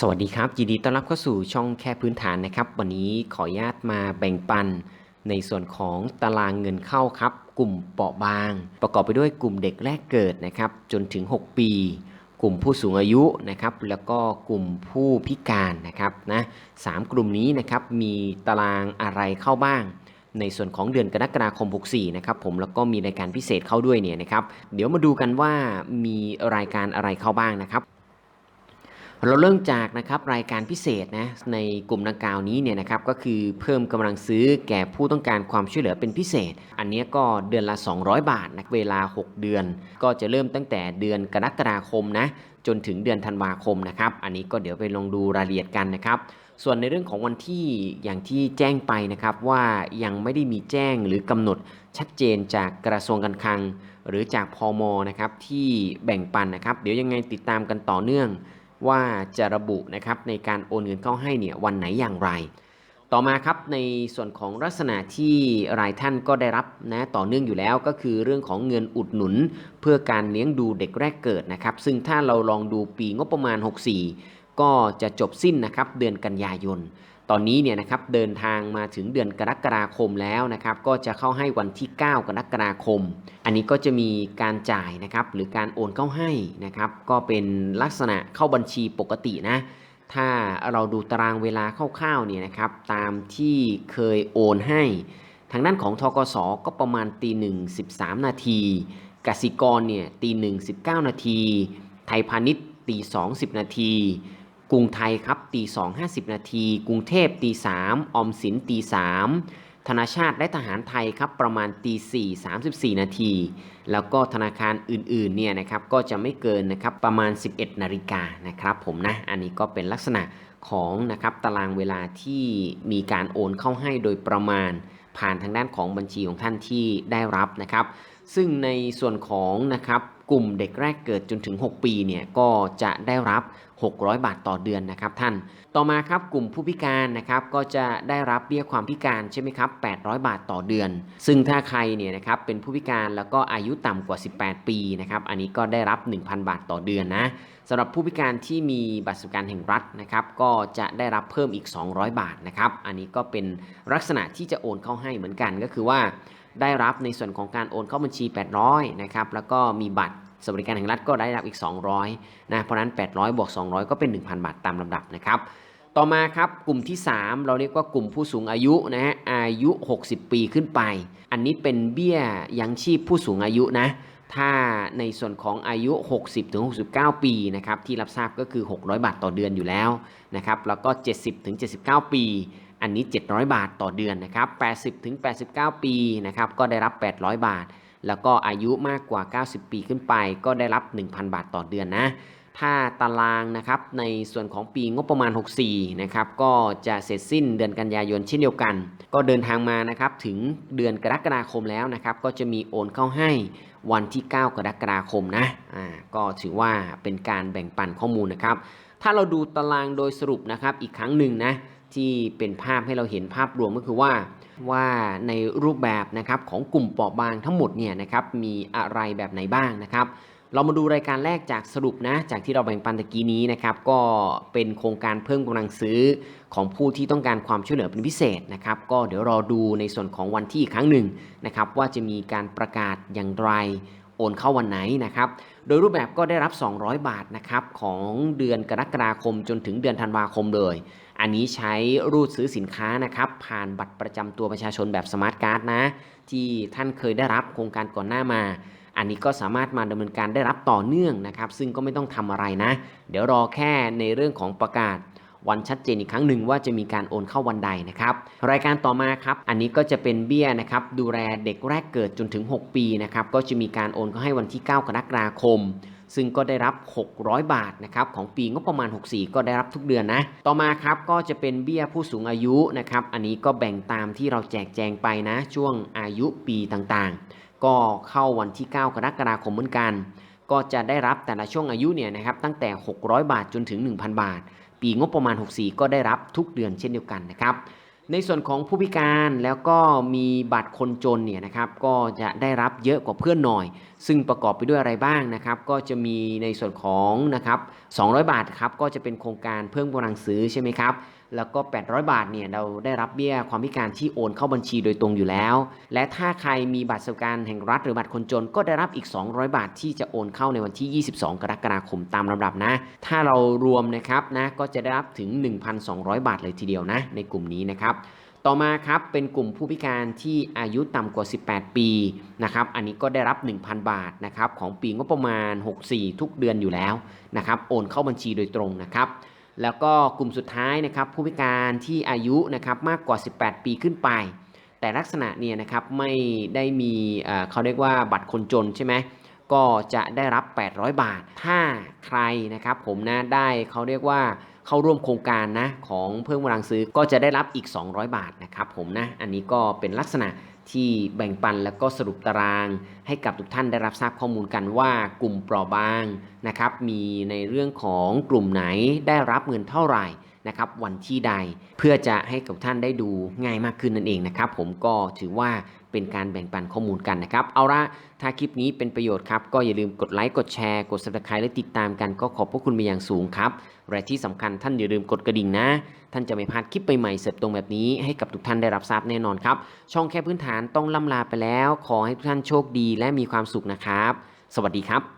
สวัสดีครับ ยินดีต้อนรับเข้าสู่ช่องแค่พื้นฐานนะครับ วันนี้ขออนุญาตมาแบ่งปัน ในส่วนของตารางเงินเข้าครับ กลุ่มเปราะบาง ประกอบไปด้วยกลุ่มเด็กแรกเกิดนะครับ จนถึง 6 ปี กลุ่มผู้สูงอายุนะครับ แล้วก็กลุ่มผู้พิการนะครับนะสามกลุ่มนี้นะครับมีตารางอะไรเข้าบ้าง ในส่วนของเดือนกรกฎาคม 64 นะครับผมแล้วก็มีรายการพิเศษเข้าด้วยเนี่ยนะครับ เดี๋ยวมาดูกันว่ามีรายการอะไรเข้าบ้างนะครับ เราเริ่มจากนะครับรายการพิเศษนะในกลุ่มดังกล่าวนี้เนี่ยนะครับก็คือเพิ่มกำลังซื้อแก่ผู้ต้องการความช่วยเหลือเป็นพิเศษ อันนี้ก็เดือนละ 200 บาทนะเวลา 6 เดือน ก็จะเริ่มตั้งแต่เดือนกรกฎาคมนะจนถึงเดือนธันวาคมนะครับ อันนี้ก็เดี๋ยวไปลองดูรายละเอียดกันนะครับส่วนในเรื่องของวันที่อย่างที่แจ้งไปนะครับว่ายังไม่ได้มีแจ้งหรือกำหนดชัดเจนจากกระทรวงการคลัง หรือจากพอมนะครับที่แบ่งปันนะครับ เดี๋ยวยังไงติดตามกันต่อเนื่อง ว่าจะระบุนะครับในการโอนเงินเข้าให้เนี่ยวันไหนอย่างไร ต่อมาครับในส่วนของลักษณะที่รายท่านก็ได้รับนะต่อเนื่องอยู่แล้วก็คือเรื่องของเงินอุดหนุน เพื่อการเลี้ยงดูเด็กแรกเกิดนะครับ ซึ่งถ้าเราลองดูปีงบประมาณ 64 ก็จะจบสิ้นนะครับเดือนกันยายน ตอนนี้เนี่ยนะครับเดินทางมาถึงเดือนกรกฎาคมแล้วนะครับก็จะเข้าให้วันที่ 9 กรกฎาคม อันนี้ก็จะมีการจ่ายนะครับหรือการโอนเข้าให้นะครับก็เป็นลักษณะเข้าบัญชีปกตินะถ้าเราดูตารางเวลาคร่าวๆเนี่ยนะครับตามที่เคยโอนให้ ทางด้านของทกสก็ประมาณตีหนึ่งสิบสามนาทีกสิกรเนี่ยตีหนึ่งสิบเก้านาที ไทยพาณิชย์ตีสองสิบนาที กรุงไทยครับตีสองห้าสิบนาที กรุงเทพตีสามออมสินตีสามธนาชาติและทหารไทยครับประมาณตีสี่สามสิบสี่นาที แล้วก็ธนาคารอื่นๆเนี่ยนะครับก็จะไม่เกินนะครับประมาณ 11นาฬิกานะครับผมนะอันนี้ก็เป็นลักษณะของนะครับตารางเวลาที่มีการโอนเข้าให้โดยประมาณ ผ่านทางด้านของบัญชีของท่านที่ได้รับนะครับ ซึ่งในส่วนของนะครับกลุ่มเด็กแรกเกิดจนถึง 6 ปีเนี่ยก็จะได้รับ 600 บาทต่อเดือนนะครับท่าน ต่อมาครับกลุ่มผู้พิการนะครับก็จะได้รับเบี้ยความพิการใช่ไหมครับ 800 บาทต่อเดือน ซึ่งถ้าใครเนี่ยนะครับเป็นผู้พิการแล้วก็อายุต่ำกว่า 18 ปีนะครับอันนี้ก็ได้รับ 1,000 บาทต่อเดือนนะสำหรับผู้พิการที่มีบัตรสวัสดิการแห่งรัฐนะครับก็จะได้รับเพิ่มอีก 200 บาทนะครับอันนี้ก็เป็นลักษณะที่จะโอนเข้าให้เหมือนกันก็คือว่า ได้รับในส่วนของการโอนเข้าบัญชี 800นะครับแล้วก็มีบัตรสวัสดิการแห่งรัฐก็ได้รับอีก 200นะเพราะนั้น 800บวก200 ก็เป็น 1,000 บาทตามลำดับนะครับต่อมาครับกลุ่มที่ 3 เราเรียกว่ากลุ่มผู้สูงอายุนะฮะอายุ 60 ปีขึ้นไป อันนี้เป็นเบี้ยยังชีพผู้สูงอายุนะถ้าในส่วนของอายุ 60 ถึง 69 ปีนะครับที่รับทราบก็คือ 600 บาทต่อเดือนอยู่แล้วนะครับแล้วก็ 70 ถึง 79 ปี อันนี้ 700 บาทต่อเดือนนะครับ 80ถึง89 ปีนะครับก็ได้รับ 800 บาท แล้วก็อายุมากกว่า 90 ปีขึ้นไป ก็ได้รับ 1,000 บาทต่อเดือนนะ ถ้าตารางนะครับในส่วนของปีงบประมาณ 64 นะครับก็จะเสร็จสิ้นเดือนกันยายนเช่นเดียวกัน ก็เดินทางมานะครับถึงเดือนกรกฎาคมแล้วนะครับก็จะมีโอนเข้าให้วันที่ 9 กรกฎาคมนะอ่าก็ถือว่าเป็นการแบ่งปันข้อมูลนะครับ ถ้าเราดูตารางโดยสรุปนะครับอีกครั้งหนึ่งนะ ที่เป็นภาพให้เราเห็นภาพรวมก็คือว่าว่าในรูปแบบนะครับของกลุ่มเปราะบางทั้งหมดเนี่ยนะครับมีอะไรแบบไหนบ้างนะครับ เรามาดูรายการแรกจากสรุปนะจากที่เราแบ่งปันตะกี้นี้นะครับก็เป็นโครงการเพิ่มกำลังซื้อของผู้ที่ต้องการความช่วยเหลือเป็นพิเศษนะครับ ก็เดี๋ยวรอดูในส่วนของวันที่อีกครั้งหนึ่งนะครับว่าจะมีการประกาศอย่างไรโอนเข้าวันไหนนะครับ โดยรูปแบบก็ได้รับ 200 บาทนะครับของเดือนกรกฎาคมจนถึงเดือนธันวาคมเลย อันนี้ใช้รูดซื้อสินค้านะครับ ผ่านบัตรประจำตัวประชาชนแบบสมาร์ทการ์ดนะ ที่ท่านเคยได้รับโครงการก่อนหน้ามา อันนี้ก็สามารถมาดำเนินการได้รับต่อเนื่องนะครับ ซึ่งก็ไม่ต้องทำอะไรนะ เดี๋ยวรอแค่ในเรื่องของประกาศวันชัดเจนอีกครั้งหนึ่งว่าจะมีการโอนเข้าวันใดนะครับ รายการต่อมาครับ อันนี้ก็จะเป็นเบี้ยนะครับ ดูแลเด็กแรกเกิดจนถึง 6 ปีนะครับ ก็จะมีการโอนเข้าให้วันที่ 9 กรกฎาคม ซึ่งก็ได้รับ 600 บาทนะครับของปีงบประมาณ 64 ก็ได้รับทุกเดือนนะ ต่อมาครับก็จะเป็นเบี้ยผู้สูงอายุนะครับ อันนี้ก็แบ่งตามที่เราแจกแจงไปนะ ช่วงอายุปีต่างๆ ก็เข้าวันที่ 9 กรกฎาคมเหมือนกัน ก็จะได้รับแต่ละช่วงอายุเนี่ยนะครับตั้งแต่ 600 บาทจนถึง 1,000 บาท ปีงบประมาณ 64 ก็ได้รับทุกเดือนเช่นเดียวกันนะครับ ในส่วนของผู้พิการแล้วก็มีบัตรคนจนเนี่ยนะครับก็จะได้รับเยอะกว่าเพื่อนหน่อย ซึ่งประกอบไปด้วยอะไรบ้างนะครับ ก็จะมีในส่วนของนะครับ200 บาทครับก็จะเป็นโครงการเพิ่มกำลังซื้อใช่ไหมครับ แล้วก็ 800 บาทเนี่ยเราได้รับเบี้ยความพิการที่โอนเข้าบัญชีโดยตรงอยู่แล้ว และถ้าใครมีบัตรสวัสดิการแห่งรัฐหรือบัตรคนจนก็ได้รับอีก 200 บาทที่จะโอนเข้าในวันที่ 22 กรกฎาคมตามลำดับนะ ถ้าเรารวมนะครับนะก็จะได้รับถึง 1,200 บาทเลยทีเดียวนะ ในกลุ่มนี้นะครับต่อมาครับเป็นกลุ่มผู้พิการที่อายุต่ำกว่า 18 ปีนะครับอันนี้ก็ได้รับ 1,000 บาทนะครับของปีงบประมาณ 64 ทุกเดือนอยู่แล้วนะครับโอนเข้าบัญชีโดยตรงนะครับ แล้วก็กลุ่มสุดท้ายนะครับผู้พิการที่อายุนะครับมากกว่า 18 ปีขึ้นไป แต่ลักษณะเนี่ยนะครับไม่ได้มีเขาเรียกว่าบัตรคนจนใช่ไหมก็จะได้รับ 800 บาท ถ้าใครนะครับผมนะได้เขาเรียกว่า เข้าร่วมโครงการนะของเพิ่มกำลังซื้อก็จะได้รับอีก 200 บาทนะครับผมนะอันนี้ก็เป็นลักษณะที่แบ่งปันแล้วก็สรุปตาราง ให้กับทุกท่านได้รับทราบข้อมูลกันว่ากลุ่มเปราะบางนะครับมีในเรื่องของกลุ่มไหนได้รับเงินเท่าไหร่ นะครับวันที่ใดเพื่อจะให้กับท่านได้ดูง่ายมากขึ้นนั่นเองนะครับ ผมก็ถือว่าเป็นการแบ่งปันข้อมูลกันนะครับ เอาละถ้าคลิปนี้เป็นประโยชน์ครับ ก็อย่าลืมกดไลค์กดแชร์กด subscribe และติดตามกันก็ขอบพระคุณเป็นอย่างสูงครับและที่สำคัญท่านอย่าลืมกดกระดิ่งนะ ท่านจะไม่พลาดคลิปใหม่ๆเสร็จตรงแบบนี้ให้กับทุกท่านได้รับทราบแน่นอนครับ ช่องแค่พื้นฐานต้องล่ำลาไปแล้ว ขอให้ทุกท่านโชคดีและมีความสุขนะครับ สวัสดีครับ